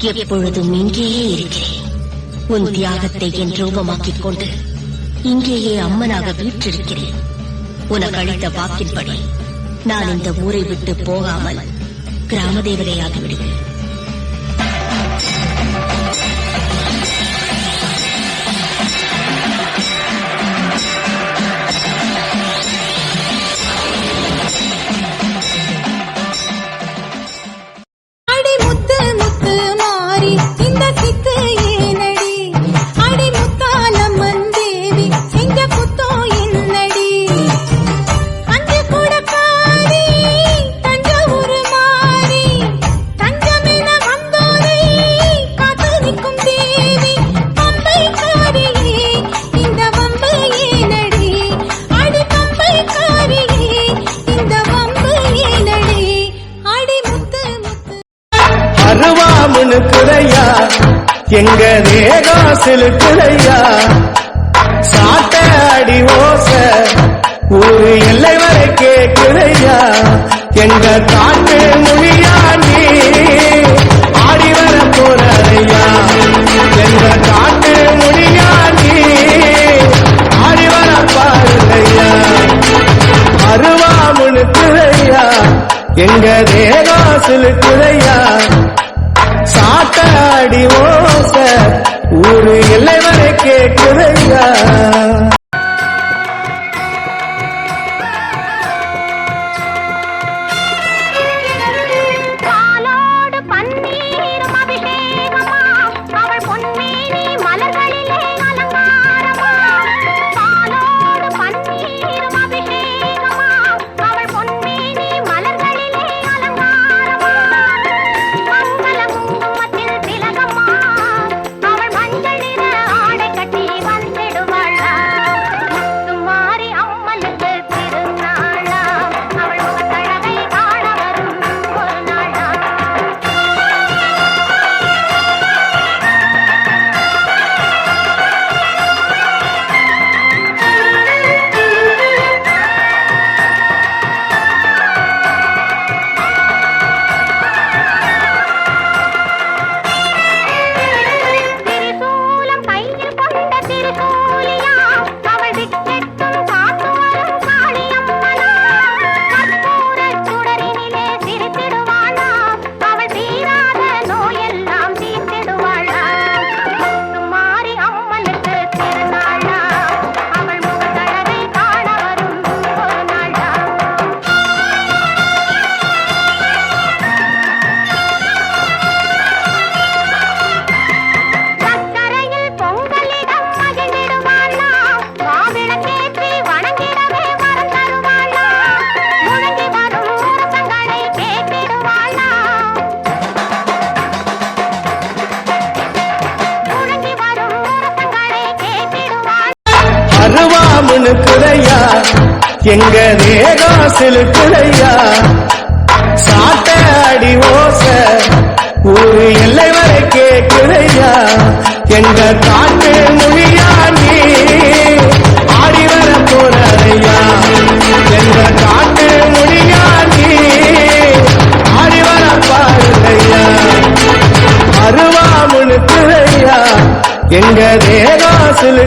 எப்பொழுதும் இங்கேயே இருக்கிறேன் உன் தியாகத்தை என் ரூபமாக்கிக் கொண்டு இங்கேயே அம்மனாக வீற்றிருக்கிறேன். உனக்கு அளித்த வாக்கின்படி நான் இந்த ஊரை விட்டு போகாமல் கிராம தேவதையாகி எங்க தேகம் சிலுக்குறையா சாட்ட அடி ஓச ஒரு எல்லை வரை கேட்குறையா எங்க காட்டு மொழியா நீ? ஆடி வர போறையா எங்க காட்டு மொழியா நீ? ஆடி வர பாருங்கய்யா. அருவாமுனு குறையா எங்க தேகாசிலு குறையா சாட்டாடி ஓ ஊரு எல்லை வரை கேட்குதையா எங்க தேகாசிலு குறையா சாட்டாடி ஓச ஒரு எல்லை வரை கேட்குதையா எங்க காட்டு மொழியா நீ? ஆடி வர போறையா எங்க காட்டு மொழியா நீ? ஆடி வர பாருங்கய்யா. அருவாமுனு குறையா எங்க தேகாசிலு